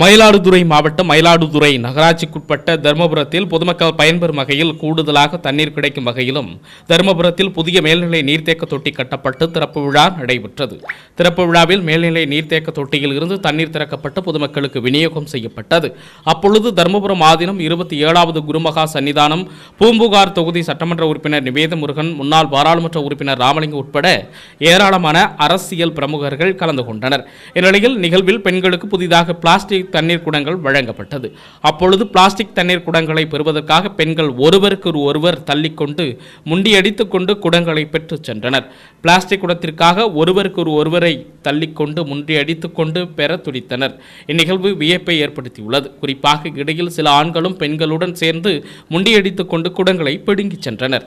மயிலாடுதுறை மாவட்டம் மயிலாடுதுறை நகராட்சிக்குட்பட்ட தருமபுரத்தில் பொதுமக்கள் பயன்பெறும் வகையில் கூடுதலாக தண்ணீர் கிடைக்கும் வகையிலும் தருமபுரத்தில் புதிய மேல்நிலை நீர்த்தேக்க தொட்டி கட்டப்பட்டு திறப்பு விழா நடைபெற்றது. திறப்பு விழாவில் மேல்நிலை நீர்த்தேக்க தொட்டியில் இருந்து தண்ணீர் திறக்கப்பட்டு பொதுமக்களுக்கு விநியோகம் செய்யப்பட்டது. அப்பொழுது தருமபுரம் ஆதீனம் இருபத்தி ஏழாவது குருமகா சன்னிதானம் பூம்புகார் தொகுதி சட்டமன்ற உறுப்பினர் நிவேத முருகன் முன்னாள் பாராளுமன்ற உறுப்பினர் ராமலிங்கம் உட்பட ஏராளமான அரசியல் பிரமுகர்கள் கலந்து கொண்டனர். இந்நிலையில் நிகழ்வில் பெண்களுக்கு புதிதாக பிளாஸ்டிக் பிளாஸ்டிக் தண்ணீர் குடங்கள் வழங்கப்பட்டது. அப்பொழுது பிளாஸ்டிக் தண்ணீர் குடங்களை பெறுவதற்காக பெண்கள் ஒருவருக்கு ஒருவர் தள்ளிக்கொண்டு முண்டியடித்து கொண்டு குடங்களை பெற்றுச் சென்றனர். பிளாஸ்டிக் குடத்திற்காக ஒருவருக்கு ஒருவரை தள்ளிக்கொண்டு முண்டியடித்து கொண்டு பெற துடித்தனர். இந்நிகழ்வு வியப்பை ஏற்படுத்தியுள்ளது. குறிப்பாக இடையில் சில ஆண்களும் பெண்களுடன் சேர்ந்து முண்டியடித்துக் கொண்டு குடங்களை பிடுங்கிச் சென்றனர்.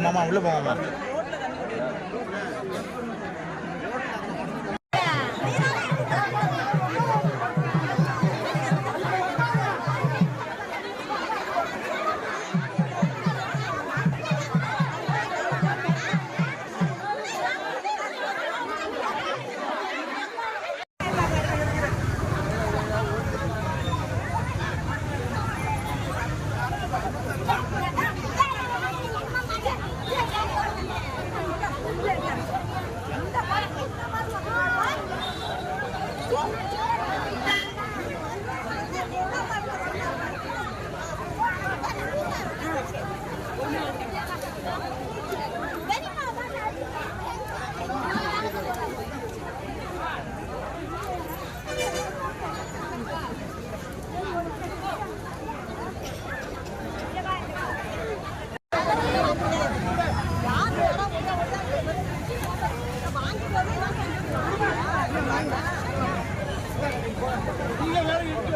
மாமா உள்ள போவாமா Thank you.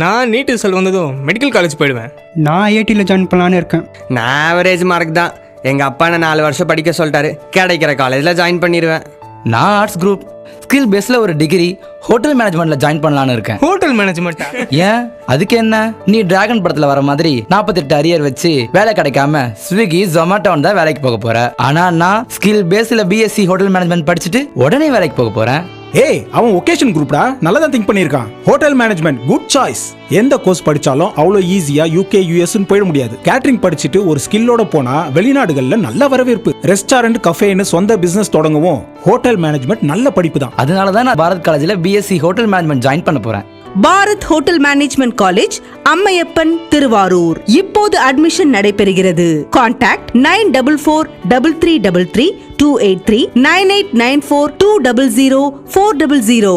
நான் நீட்டு செல் வந்ததும் மெடிக்கல் காலேஜ் போயிடுவேன். நான் ஐஐடியில் ஜாயின் பண்ணலான்னு இருக்கேன். நான் ஆவரேஜ் மார்க் தான். எங்கள் அப்பா என்ன நாலு வருஷம் படிக்க சொல்லிட்டாரு. கிடைக்கிற காலேஜில் ஜாயின் பண்ணிடுவேன் நான் ஆர்ட்ஸ் குரூப் ஸ்கில் பேஸில் ஒரு டிகிரி ஹோட்டல் மேனேஜ்மெண்ட்ல ஜாயின் பண்ணலான்னு இருக்கேன். ஹோட்டல் மேனேஜ்மெண்ட்டா ஏன்? அதுக்கு என்ன? நீ டிராகன் படத்துல வர மாதிரி நாற்பத்தெட்டு அரியர் வச்சு வேலை கிடைக்காம ஸ்விக்கி ஜொமேட்டோன்னு தான் வேலைக்கு போக போற. ஆனா நான் ஸ்கில் பேஸ்ல பிஎஸ்சி ஹோட்டல் மேனேஜ்மெண்ட் படிச்சுட்டு உடனே வேலைக்கு போக போறேன். ஏய் அவன் ஒகேஷன் குரூப்டா நல்லா தான் திங்க் பண்ணியிருக்கான். ஹோட்டல் மேனேஜ்மெண்ட் குட் சாய்ஸ் எந்த கோர்ஸ் படிச்சாலும் அவ்வளோ ஈஸியா யூகே யூஎஸ்னு போயிட முடியாது. கேட்டரிங் படிச்சுட்டு ஒரு ஸ்கில்லோட போனா வெளிநாடுகள்ல நல்ல வரவேற்பு. ரெஸ்டாரண்ட் கஃபேன்னு சொந்த பிசினஸ் தொடங்கவும். ஹோட்டல் மேனேஜ்மெண்ட் நல்ல படிப்பு தான் அதனால தான் நான் பாரத் காலேஜ்ல பிஎஸ்சி ஹோட்டல் மேனேஜ்மெண்ட் ஜாயின் பண்ண போறேன். Bharat hotel management college Ammaiyappan Thiruvarur. இப்போது அட்மிஷன் நடைபெறுகிறது. Contact nine double four double three double three two eight three nine eight nine four two double zero four double zero